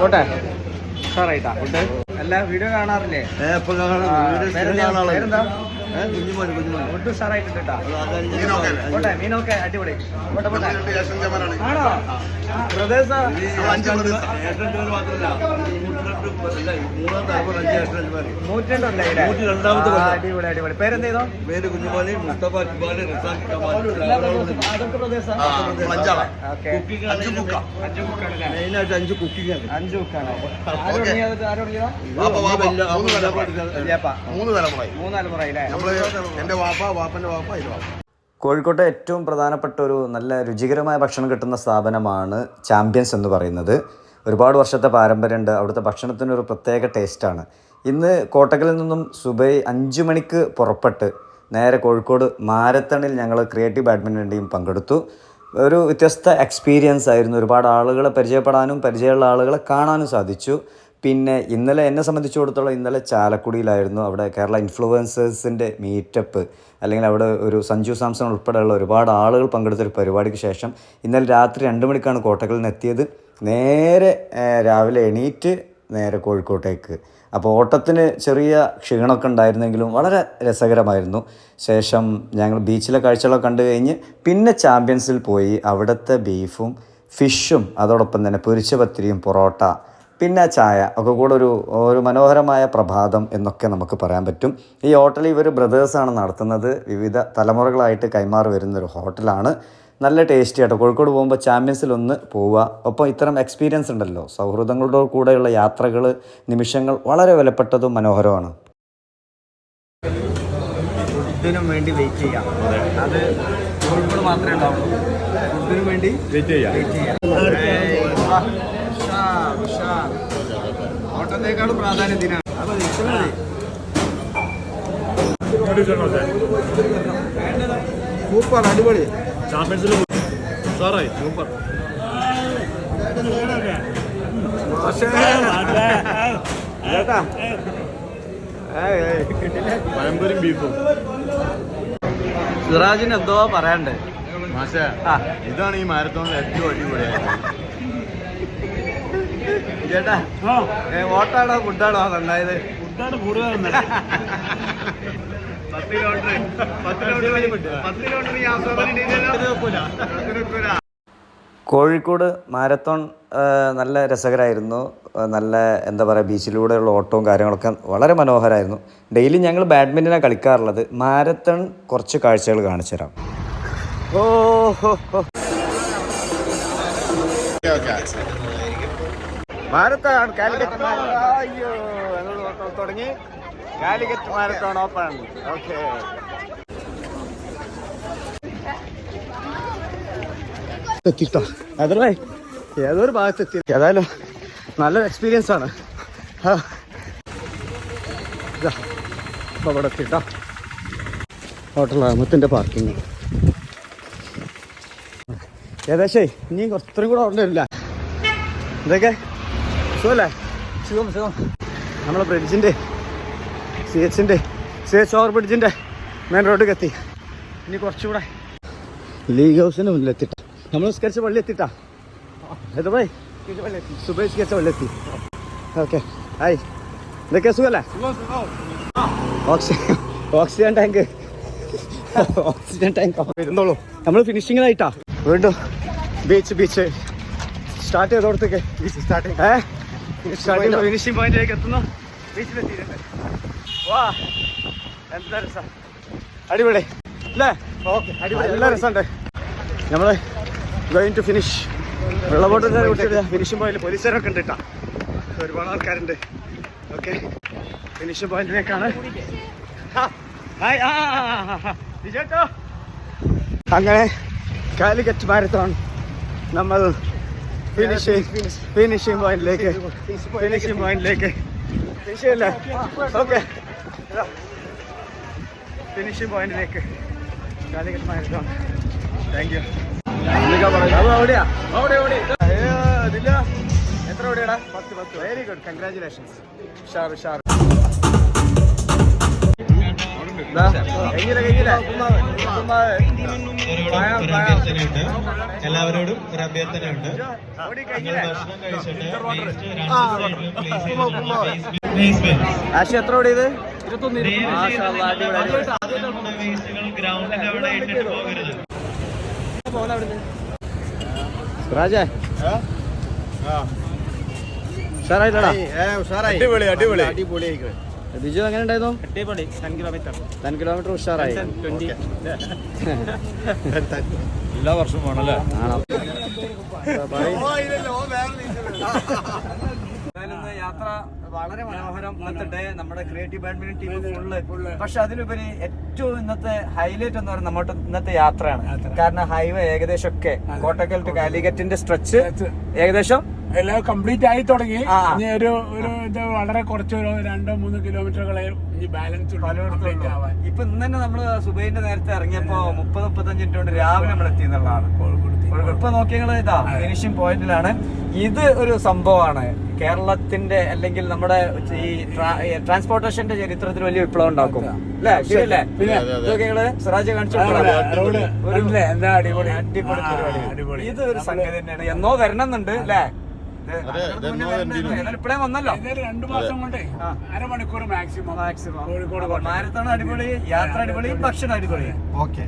പോട്ടെ. ഉഷാറായിട്ടാ. അല്ല വീഡിയോ കാണാറില്ലേ? കുഞ്ഞുമോൻ കുഞ്ഞുമോൻ ഫുഡ് ഉഷാറായിട്ടുണ്ട് കേട്ടാ. മീനൊക്കെ അടിപൊളി. ആണോ? ഏട്ടന്മാർ നൂറ്റിരണ്ടല്ലേ. അടിപൊളി അടിപൊളി. പേരെന്തേതോ? പേര് കുഞ്ഞുമോനെ മുസ്തഫ അഞ്ചു കുക്കാണല്ലേ മെയിനായിട്ട് അഞ്ച് കുക്കിംഗ് ആണ്. അഞ്ചു കുക്കാണ്. ആരോട് ആരോട് മൂന്ന് തലമുറ. മൂന്ന് തലമുറ. അല്ലേ എന്റെ വാപ്പ വാപ്പന്റെ വാപ്പ വാപ്പ. കോഴിക്കോട്ടെ ഏറ്റവും പ്രധാനപ്പെട്ട ഒരു നല്ല രുചികരമായ ഭക്ഷണം കിട്ടുന്ന സ്ഥാപനമാണ് ചാമ്പ്യൻസ് എന്ന് പറയുന്നത്. ഒരുപാട് വർഷത്തെ പാരമ്പര്യമുണ്ട്. അവിടുത്തെ ഭക്ഷണത്തിനൊരു പ്രത്യേക ടേസ്റ്റാണ് ഇന്ന് കോട്ടക്കലിൽ നിന്നും സുബൈ അഞ്ച് മണിക്ക് പുറപ്പെട്ട് നേരെ കോഴിക്കോട് മാരത്തണിൽ ഞങ്ങൾ ക്രിയേറ്റീവ് ബാഡ്മിന്റൺ ടീം പങ്കെടുത്തു. ഒരു വ്യത്യസ്ത എക്സ്പീരിയൻസ് ആയിരുന്നു. ഒരുപാട് ആളുകളെ പരിചയപ്പെടാനും പരിചയമുള്ള ആളുകളെ കാണാനും സാധിച്ചു. പിന്നെ ഇന്നലെ എന്നെ സംബന്ധിച്ചിടത്തോളം ഇന്നലെ ചാലക്കുടിയിലായിരുന്നു. അവിടെ കേരള ഇൻഫ്ലുവൻസേഴ്സിന്റെ മീറ്റപ്പ് അല്ലെങ്കിൽ അവിടെ ഒരു സഞ്ജു സാംസൺ ഉൾപ്പെടെയുള്ള ഒരുപാട് ആളുകൾ പങ്കെടുത്തൊരു പരിപാടിക്ക് ശേഷം ഇന്നലെ രാത്രി രണ്ട് മണിക്കാണ് കോട്ടക്കലിൽ നിന്ന് എത്തിയത്. നേരെ രാവിലെ എണീറ്റ് നേരെ കോഴിക്കോട്ടേക്ക്. അപ്പോൾ ഓട്ടത്തിന് ചെറിയ ക്ഷീണമൊക്കെ ഉണ്ടായിരുന്നെങ്കിലും വളരെ രസകരമായിരുന്നു. ശേഷം ഞങ്ങൾ ബീച്ചിലെ കാഴ്ചകളൊക്കെ കണ്ടു കഴിഞ്ഞ് പിന്നെ ചാമ്പ്യൻസിൽ പോയി. അവിടുത്തെ ബീഫും ഫിഷും അതോടൊപ്പം തന്നെ പൊരിച്ച പത്തിരിയും പൊറോട്ട പിന്നെ ചായ ഒക്കെ കൂടെ ഒരു ഒരു മനോഹരമായ പ്രഭാതം എന്നൊക്കെ നമുക്ക് പറയാൻ പറ്റും. ഈ ഹോട്ടൽ ഇവർ ബ്രദേഴ്സാണ് നടത്തുന്നത്. വിവിധ തലമുറകളായിട്ട് കൈമാറി വരുന്ന ഒരു ഹോട്ടലാണ് നല്ല ടേസ്റ്റി ആട്ടോ കോഴിക്കോട് പോകുമ്പോൾ ചാമ്പ്യൻസിൽ ഒന്ന് പോവുക. ഒപ്പം ഇത്തരം എക്സ്പീരിയൻസ് ഉണ്ടല്ലോ. സൗഹൃദങ്ങളുടെ കൂടെയുള്ള യാത്രകൾ നിമിഷങ്ങൾ വളരെ വിലപ്പെട്ടതും മനോഹരമാണ് ഫുഡിനും വേണ്ടി വെയിറ്റ് ചെയ്യാം. അത് കോഴിക്കോട് മാത്രമേ ഉണ്ടാവുള്ളൂ. ഫുഡിനും വേണ്ടി വെയിറ്റ് ചെയ്യാം. വെയിറ്റ് ചെയ്യാം ഏയ്, വാ. ഉഷാർ, ഉഷാർ. ഓട്ടത്തെക്കാളും പ്രാധാന്യം ഇതിനാണ്. സൂപ്പർ അടിപൊളി. ചാമ്പ്യൻസിൽ സാറായി സൂപ്പർ? പഴംപൊരിയും ബീഫും. സിറാജിന് എന്തോ പറയാണ്ട് മാഷ ഇതാണ് ഈ മാരത്തോണിൽ ഏറ്റവും അടിപൊളിയായത്. ചേട്ടാ ഓട്ടാണോ ഫുഡാണോ നന്നായത്? ഫുഡാണ് കൂടുതൽ പത്ത് കിലോമീറ്റർ പത്ത് കിലോമീറ്റർ പത്ത് കിലോമീറ്റർ ഈ ആസ്വാദനം കോഴിക്കോട് മാരത്തോൺ നല്ല രസകരമായിരുന്നു നല്ല എന്താ പറയുക ബീച്ചിലൂടെയുള്ള ഓട്ടവും കാര്യങ്ങളൊക്കെ വളരെ മനോഹരമായിരുന്നു ഡെയിലി ഞങ്ങൾ ബാഡ്മിന്റനാണ് കളിക്കാറുള്ളത്. മാരത്തോൺ കുറച്ച് കാഴ്ചകൾ കാണിച്ചു തരാം. ഓ ഹോ, ഹോ. മാരത്തോൺ കാലിക്കറ്റ് അയ്യോ തുടങ്ങി. Calicut marathon open. ഓക്കെ. എത്തിട്ടോ? അതല്ലേ ഏതൊരു ഭാഗത്ത് എത്തി? ഏതായാലും നല്ലൊരു എക്സ്പീരിയൻസ് ആണ്. അവിടെ എത്തിട്ടോ. ഹോട്ടൽ അഹമ്മത്തിന്റെ പാർക്കിങ് ഏകദേശം ഇനിയും കുറച്ചും കൂടെ വരില്ല ഇതൊക്കെ സുഖമല്ലേ സുഖം സുഖം. നമ്മളെ ബ്രിഡ്ജിന്റെ സി എച്ചിന്റെ സി എച്ച് ഓവർ ബ്രിഡ്ജിന്റെ മെയിൻ റോഡിൽ എത്തി. ഇനി കുറച്ചുകൂടെ ലീഗ് ഹൗസിന് മുന്നിലെത്തിട്ട നമ്മൾ സ്കെച്ച് പള്ളി എത്തിട്ടാ. ഏത് പോയി? സുബൈ സ്കെച്ച് പള്ളി എത്തി. ഓക്കെ. ഹായ്. ഇതൊക്കെ സുഖമല്ലേ oxygen oxygen tank. Oxygen tank ഇരുന്നോളൂ. നമ്മൾ ഫിനിഷിങ്ങിനായിട്ടാ വീണ്ടും ബീച്ച് ബീച്ച് സ്റ്റാർട്ട് ചെയ്തോടത്തേക്ക്. ബീച്ച് സ്റ്റാർട്ട് ഏ? സ്റ്റാർട്ടിംഗ് ഫിനിഷിംഗ് പോയിന്റിലേക്ക് എത്തുന്നു ബീച്ചിലെത്തിയിട്ടുണ്ട് വാ എന്താ രസം അടിപൊളി അല്ലേ ഓക്കെ അടിപൊളി നല്ല രസമുണ്ട് നമ്മൾ ഗോയിങ് ടു ഫിനിഷ് വെള്ളബോട്ട് ഫിനിഷിംഗ് പോയിന്റ് പോലീസുകാരൊക്കെ ഉണ്ട് കേട്ടോ. ഒരുപാട് ആൾക്കാരുണ്ട്. ഓക്കെ ഫിനിഷിംഗ് പോയിന്റിലേക്കാണ് അങ്ങനെ കാലിക്കറ്റ് മാരത്തോൺ നമ്മൾ ഫിനിഷിംഗ് ഫിനിഷിംഗ് പോയിന്റിലേക്ക് ഫിനിഷിംഗ് പോയിന്റിലേക്ക് ഫിനിഷ് ചെയ്യല്ലേ ഓക്കെ ഫിനിഷിംഗ് പോയിന്റിലേക്ക് കാലിക്കറ്റ് മാരത്തോൺ താങ്ക് യു എത്ര ഓടിയാടാ പത്ത് പത്ത്. വെരി ഗുഡ് കൺഗ്രാചുലേഷൻസ് ഉഷാർ ഉഷാർ കഴിഞ്ഞില്ല കഴിഞ്ഞില്ല എല്ലാവരോടും ഒരു അഭ്യർത്ഥനയുണ്ട്. എല്ലാവരോടും ഒരു അഭ്യർത്ഥനയുണ്ട്. നിങ്ങൾ ഭക്ഷണം കഴിച്ചിട്ട്. ആശി എത്ര ഗ്രൗണ്ടിന്റെ അവിടെ ഇട്ടിട്ട് പോകരുത്. രാജേ. ഉഷാറായില്ലടാ. അടിപൊളി അടിപൊളി. ബിജു എങ്ങനെ ഉണ്ടായിരുന്നു? അടിപൊളി. ടെൻ കിലോമീറ്റർ ടെൻ കിലോമീറ്റർ ഉഷാറായി. എല്ലാ വർഷവും വേണല്ലേ ആണോ? യാത്ര വളരെ മനോഹരം. ഇന്നത്തെ ഡേ നമ്മുടെ ക്രിയേറ്റീവ് ബാഡ്മിന്റൺ ടീം ഫുള്ള് പക്ഷെ അതിലുപരി ഏറ്റവും ഇന്നത്തെ ഹൈലൈറ്റ് എന്ന് പറയുന്നത് നമ്മുടെ ഇന്നത്തെ യാത്രയാണ്. കാരണം ഹൈവേ ഏകദേശം ഒക്കെ കോട്ടക്കൽ ടു കാലിക്കറ്റിന്റെ സ്ട്രെച്ച് ഏകദേശം എല്ലാം കംപ്ലീറ്റ് ആയി തുടങ്ങി. ഇനി ഒരു ഒരു ഇത് വളരെ കുറച്ച് ഒരു രണ്ടോ മൂന്നോ കിലോമീറ്ററുകളെ ഇനി ബാലൻസ് കംപ്ലീറ്റ് ആവാൻ. ഇപ്പൊ ഇന്ന് തന്നെ നമ്മൾ സുബൈന്റെ നേരത്തെ ഇറങ്ങിയപ്പോ മുപ്പത് മുപ്പത്തഞ്ച് മിനിറ്റ് കൊണ്ട് രാവിലെ നമ്മൾ എത്തി എന്നുള്ളതാണ്. ഇപ്പൊ നോക്കിയാൽ ഇതാ ഫിനിഷിംഗ് പോയിന്റിലാണ് ഇത് ഒരു സംഭവമാണ്. കേരളത്തിന്റെ അല്ലെങ്കിൽ നമ്മുടെ ഈ ട്രാൻസ്പോർട്ടേഷന്റെ ചരിത്രത്തിൽ വലിയ വിപ്ലവം ഉണ്ടാക്കും. അല്ലേ? ശരിയല്ലേ? സിറാജ് കാണിച്ചു റോഡ് കണ്ടില്ലേ? എന്താ അടിപൊളി. അടിപൊളി. അടിപൊളി. ഇത് ഒരു സംഗതി തന്നെയാണ്. എന്നോ വരണമെന്നുണ്ട് അല്ലേ? ഇപ്പഴേ വന്നല്ലോ. രണ്ടു മാസം കൊണ്ടേ അരമണിക്കൂർ മാക്സിമം മാക്സിമം കോഴിക്കോട് മാരത്തോൺ അടിപൊളി യാത്ര അടിപൊളി ഭക്ഷണം അടിപൊളി. ഓക്കെ.